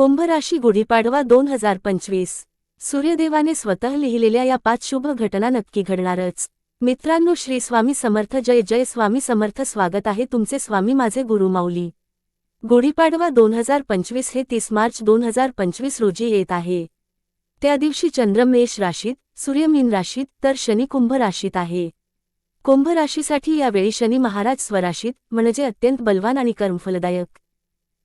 कुंभ राशी गुढीपाडवा दोन हजार पंचवीस. सूर्यदेवाने स्वतः लिहिलेल्या या पाच शुभ घटना नक्की घडणारच. मित्रांनो श्री स्वामी समर्थ जय जय स्वामी समर्थ स्वागत आहे तुमचे स्वामी माझे गुरु माऊली. गुढीपाडवा दोन हजार पंचवीस हे तीस मार्च दोन हजार पंचवीस रोजी येत आहे. त्या दिवशी चंद्र मेष राशीत सूर्य मीन राशीत तर शनी कुंभ राशीत आहे. कुंभ राशीसाठी यावेळी शनी महाराज स्वराशीत म्हणजे अत्यंत बलवान आणि कर्मफलदायक.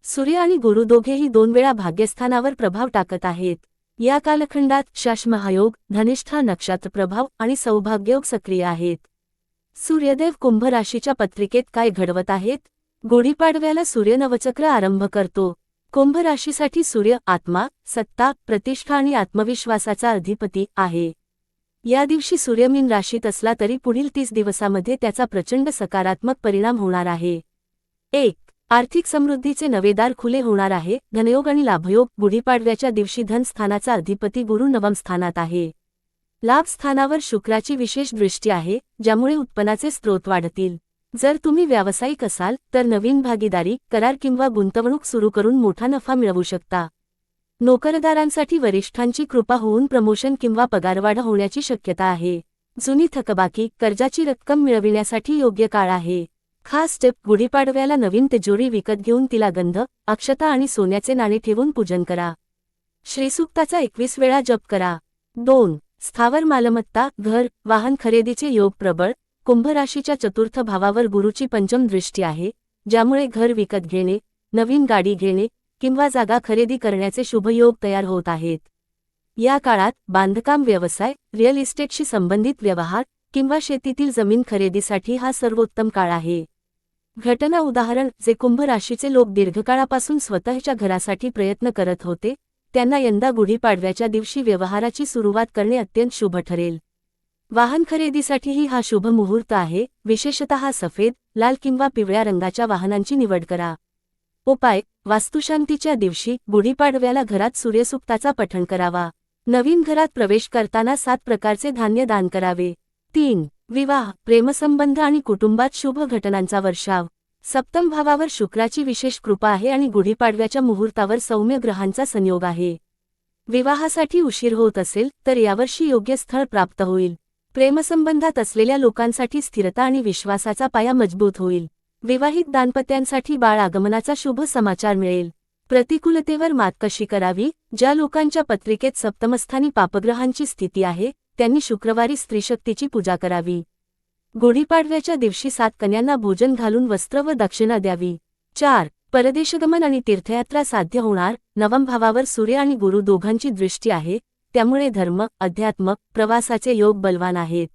सूर्य आणि गुरु दोघेही दोन वेळा भाग्यस्थानावर प्रभाव टाकत आहेत. या कालखंडात शाश महायोग धनिष्ठा नक्षत्र प्रभाव आणि सौभाग्ययोग सक्रिय आहेत. सूर्यदेव कुंभ राशीच्या पत्रिकेत काय घडवत आहेत? गुढीपाडव्याला सूर्य नवचक्र आरंभ करतो. कुंभ राशीसाठी सूर्य आत्मा सत्ता प्रतिष्ठा आणि आत्मविश्वासाचा अधिपती आहे. या दिवशी सूर्यमीन राशीत असला तरी पुढील तीस दिवसामध्ये त्याचा प्रचंड सकारात्मक परिणाम होणार आहे. एक आर्थिक समृद्धीचे नवेदार खुले होणार आहे. धनयोग आणि लाभयोग गुढीपाडव्याच्या दिवशी धनस्थानाचा अधिपती गुरु नवम स्थानात आहे. लाभ स्थानावर शुक्राची विशेष दृष्टी आहे ज्यामुळे उत्पन्नाचे स्रोत वाढतील. जर तुम्ही व्यावसायिक असाल तर नवीन भागीदारी करार किंवा गुंतवणूक सुरू करून मोठा नफा मिळवू शकता. नोकरदारांसाठी वरिष्ठांची कृपा होऊन प्रमोशन किंवा पगारवाढ होण्याची शक्यता आहे. जुनी थकबाकी कर्जाची रक्कम मिळविण्यासाठी योग्य काळ आहे. खास टिप गुढीपाडव्याला नवीन तिजोरी विकत घेऊन तिला गंध अक्षता आणि सोन्याचे नाणे ठेवून पूजन करा. श्रीसुक्ताचा एकवीस वेळा जप करा. दोन स्थावर मालमत्ता घर वाहन खरेदीचे योग प्रबळ कुंभराशीच्या चतुर्थ भावावर गुरुची पंचम दृष्टी आहे ज्यामुळे घर विकत घेणे नवीन गाडी घेणे किंवा जागा खरेदी करण्याचे शुभयोग तयार होत आहेत. या काळात बांधकाम व्यवसाय रिअल इस्टेटशी संबंधित व्यवहार किंवा शेतीतील जमीन खरेदीसाठी हा सर्वोत्तम काळ आहे. घटना उदाहरण जे कुंभ राशीचे लोक दीर्घकाळापासून स्वतःच्या घरासाठी प्रयत्न करत होते त्यांना यंदा गुढीपाडव्याच्या दिवशी व्यवहाराची सुरुवात करणे अत्यंत शुभ ठरेल. वाहन खरेदीसाठीही हा शुभ मुहूर्त आहे विशेषतः सफेद लाल किंवा पिवळ्या रंगाच्या वाहनांची निवड करा. उपाय वास्तुशांतीच्या दिवशी गुढीपाडव्याला घरात सूर्यसुक्ताचा पठण करावा. नवीन घरात प्रवेश करताना सात प्रकारचे धान्य दान करावे. तीन विवाह प्रेमसंबंध आणि कुटुंबात शुभ घटनांचा वर्षाव. सप्तम भावावर शुक्राची विशेष कृपा आहे आणि गुढीपाडव्याच्या मुहूर्तावर सौम्य ग्रहांचा संयोग आहे. विवाहासाठी उशीर होत असेल तर यावर्षी योग्य स्थळ प्राप्त होईल. प्रेमसंबंधात असलेल्या लोकांसाठी स्थिरता आणि विश्वासाचा पाया मजबूत होईल. विवाहित दाम्पत्यांसाठी बाळ आगमनाचा शुभ समाचार मिळेल. प्रतिकूलतेवर मात कशी करावी ज्या लोकांच्या पत्रिकेत सप्तमस्थानी पापग्रहांची स्थिती आहे त्यांनी शुक्रवारी स्त्रीशक्तीची पूजा करावी. गुढीपाडव्याच्या दिवशी सात कन्यांना भोजन घालून वस्त्र व दक्षिणा द्यावी. चार परदेशगमन आणि तीर्थयात्रा साध्य होणार. नवम भावावर सूर्य आणि गुरु दोघांची दृष्टी आहे. त्यामुळे धर्म अध्यात्म प्रवासाचे योग बलवान आहेत.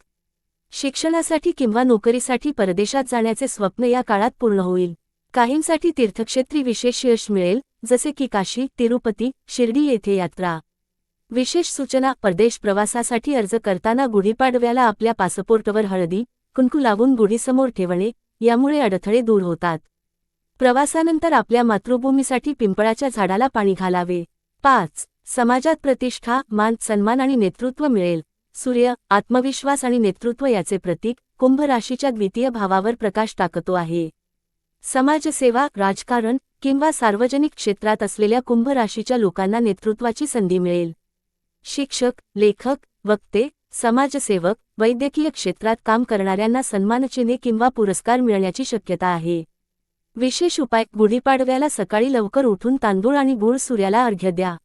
शिक्षणासाठी किंवा नोकरीसाठी परदेशात जाण्याचे स्वप्न या काळात पूर्ण होईल. काहींसाठी तीर्थक्षेत्री विशेष यश मिळेल जसे की काशी तिरुपती शिर्डी येथे यात्रा. विशेष सूचना परदेश प्रवासासाठी अर्ज करताना गुढीपाडव्याला आपल्या पासपोर्टवर हळदी कुंकू लावून गुढीसमोर ठेवणे यामुळे अडथळे दूर होतात. प्रवासानंतर आपल्या मातृभूमीसाठी पिंपळाच्या झाडाला पाणी घालावे. पाच समाजात प्रतिष्ठा मान सन्मान आणि नेतृत्व मिळेल. सूर्य आत्मविश्वास आणि नेतृत्व याचे प्रतीक कुंभ राशीच्या द्वितीय भावावर प्रकाश टाकतो आहे. समाजसेवा राजकारण किंवा सार्वजनिक क्षेत्रात असलेल्या कुंभ राशीच्या लोकांना नेतृत्वाची संधी मिळेल. शिक्षक लेखक वक्ते समाजसेवक वैद्यकीय क्षेत्रात काम करणाऱ्यांना सन्मानचिन्हे किंवा पुरस्कार मिळण्याची शक्यता आहे. विशेष उपाय गुढीपाडव्याला सकाळी लवकर उठून तांदूळ आणि गुळ सूर्याला अर्घ्य द्या.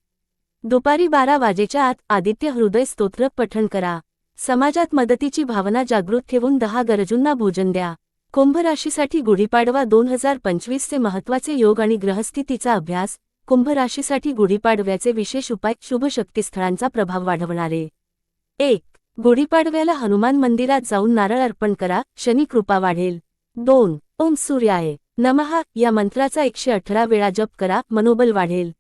दुपारी बारा वाजेच्या आत आदित्य हृदय स्तोत्र पठण करा. समाजात मदतीची भावना जागृत ठेवून दहा गरजूंना भोजन द्या. कुंभ राशीसाठी गुढीपाडवा दोन हजार पंचवीसचे महत्त्वाचे योग आणि ग्रहस्थितीचा अभ्यास कुंभ राशीसाठी गुढीपाडव्याचे विशेष उपाय शुभ शक्तीस्थळांचा प्रभाव वाढवणारे. एक गुढीपाडव्याला हनुमान मंदिरात जाऊन नारळ अर्पण करा शनी कृपा वाढेल. दोन ओम सूर्याय नमहा या मंत्राचा एकशे अठरा वेळा जप करा मनोबल वाढेल.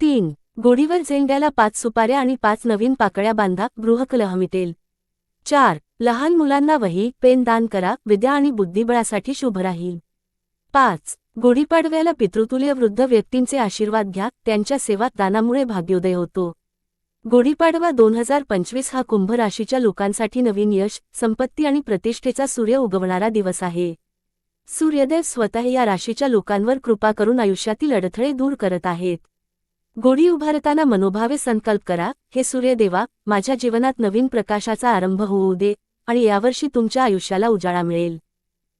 तीन गोडीवर झेंड्याला पाच सुपाऱ्या आणि पाच नवीन पाकळ्या बांधा गृहकलह मिटेल. चार लहान मुलांना वही पेन दान करा विद्या आणि बुद्धिबळासाठी शुभ राहील. पाच गुढीपाडव्याला पितृतुल्य वृद्ध व्यक्तींचे आशीर्वाद घ्या त्यांच्या सेवा दानामुळे भाग्योदय होतो. गुढीपाडवा दोन हजार पंचवीस हा कुंभ राशीच्या लोकांसाठी नवीन यश संपत्ती आणि प्रतिष्ठेचा सूर्य उगवणारा दिवस आहे. सूर्यदेव स्वतः या राशीच्या लोकांवर कृपा करून आयुष्यातील अडथळे दूर करत आहेत. गुढी उभारताना मनोभावे संकल्प करा हे सूर्यदेवा माझ्या जीवनात नवीन प्रकाशाचा आरंभ होऊ दे आणि यावर्षी तुमच्या आयुष्याला उजाळा मिळेल.